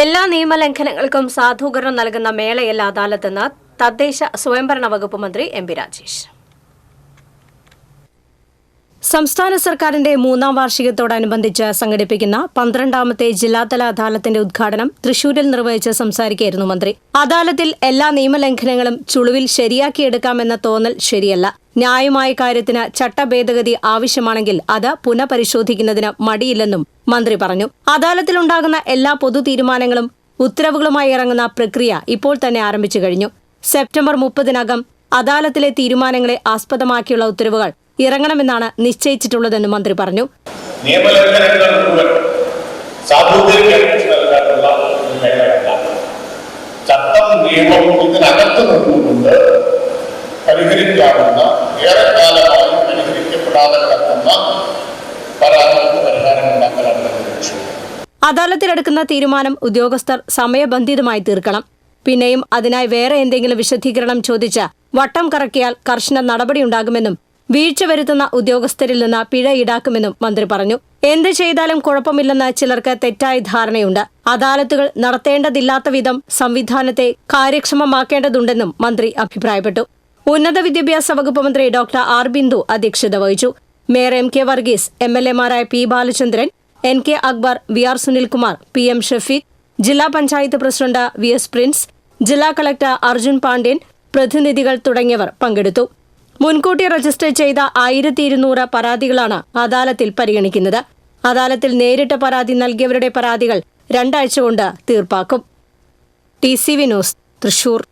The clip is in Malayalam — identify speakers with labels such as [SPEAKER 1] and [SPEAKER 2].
[SPEAKER 1] എല്ലാ നിയമലംഘനങ്ങൾക്കും സാധൂകരണം നൽകുന്ന മേളയല്ല അദാലത്തെന്ന് തദ്ദേശ സ്വയംഭരണ വകുപ്പ് മന്ത്രി എം പി രാജേഷ്. സംസ്ഥാന സർക്കാരിന്റെ മൂന്നാം വാർഷികത്തോടനുബന്ധിച്ച് സംഘടിപ്പിക്കുന്ന പന്ത്രണ്ടാമത്തെ ജില്ലാതല അദാലത്തിന്റെ ഉദ്ഘാടനം തൃശൂരിൽ നിർവഹിച്ച് സംസാരിക്കുകയായിരുന്നു മന്ത്രി. അദാലത്തിൽ എല്ലാ നിയമലംഘനങ്ങളും ചുളുവിൽ ശരിയാക്കിയെടുക്കാമെന്ന തോന്നൽ ശരിയല്ല. ന്യായമായ കാര്യത്തിന് ചട്ടഭേദഗതി ആവശ്യമാണെങ്കിൽ അത് പുനഃപരിശോധിക്കുന്നതിന് മടിയില്ലെന്നും മന്ത്രി പറഞ്ഞു. അദാലത്തിലുണ്ടാകുന്ന എല്ലാ പൊതു തീരുമാനങ്ങളും ഉത്തരവുകളുമായി ഇറങ്ങുന്ന പ്രക്രിയ ഇപ്പോൾ തന്നെ ആരംഭിച്ചു കഴിഞ്ഞു. സെപ്റ്റംബർ മുപ്പതിനകം അദാലത്തിലെ തീരുമാനങ്ങളെ ആസ്പദമാക്കിയുള്ള ഉത്തരവുകൾ ഇറങ്ങണമെന്നാണ് നിശ്ചയിച്ചിട്ടുള്ളതെന്നും മന്ത്രി പറഞ്ഞു.
[SPEAKER 2] ചട്ടം നിയമം ഇതിനകത്ത് നിന്നുകൊണ്ട് പരിഹരിക്കാവുന്ന ഏറെക്കാലമായി പരിഹരിക്കപ്പെടാതെ കിടക്കുന്ന പരാതികൾക്ക് പരിഹാരം ഉണ്ടാക്കലാണ് ലക്ഷ്യം
[SPEAKER 1] അദാലത്തിലെടുക്കുന്ന തീരുമാനം ഉദ്യോഗസ്ഥർ സമയബന്ധിതമായി തീർക്കണം. പിന്നെയും അതിനായി വേറെ എന്തെങ്കിലും വിശദീകരണം ചോദിച്ച് വട്ടം കറക്കിയാൽ കർശന നടപടിയുണ്ടാകുമെന്നും വീഴ്ച വരുത്തുന്ന ഉദ്യോഗസ്ഥരിൽ നിന്ന് പിഴ ഈടാക്കുമെന്നും മന്ത്രി പറഞ്ഞു. എന്ത് ചെയ്താലും കുഴപ്പമില്ലെന്ന് ചിലർക്ക് തെറ്റായ ധാരണയുണ്ട്. അദാലത്തുകൾ നടത്തേണ്ടതില്ലാത്ത വിധം സംവിധാനത്തെ കാര്യക്ഷമമാക്കേണ്ടതുണ്ടെന്നും മന്ത്രി അഭിപ്രായപ്പെട്ടു. ഉന്നത വിദ്യാഭ്യാസ വകുപ്പ് മന്ത്രി ഡോക്ടർ ആർ ബിന്ദു അധ്യക്ഷത വഹിച്ചു. Mayor M K Varghese M L എമാരായ P Balachandran N K Akbar V R Sunilkumar P M Shafeeq ജില്ലാ panchayat president V S Prince ജില്ലാ കളക്ടർ അർജുൻ പാണ്ഡ്യൻ പ്രതിനിധികൾ തുടങ്ങിയവർ പങ്കെടുത്തു. മുൻകൂട്ടി രജിസ്റ്റർ ചെയ്ത ആയിരത്തി ഇരുന്നൂറ് പരാതികളാണ് അദാലത്തിൽ പരിഗണിക്കുന്നത്. അദാലത്തിൽ നേരിട്ട് പരാതി നൽകിയവരുടെ പരാതികൾ രണ്ടാഴ്ച കൊണ്ട് തീർപ്പാക്കും. T C V news Thrissur.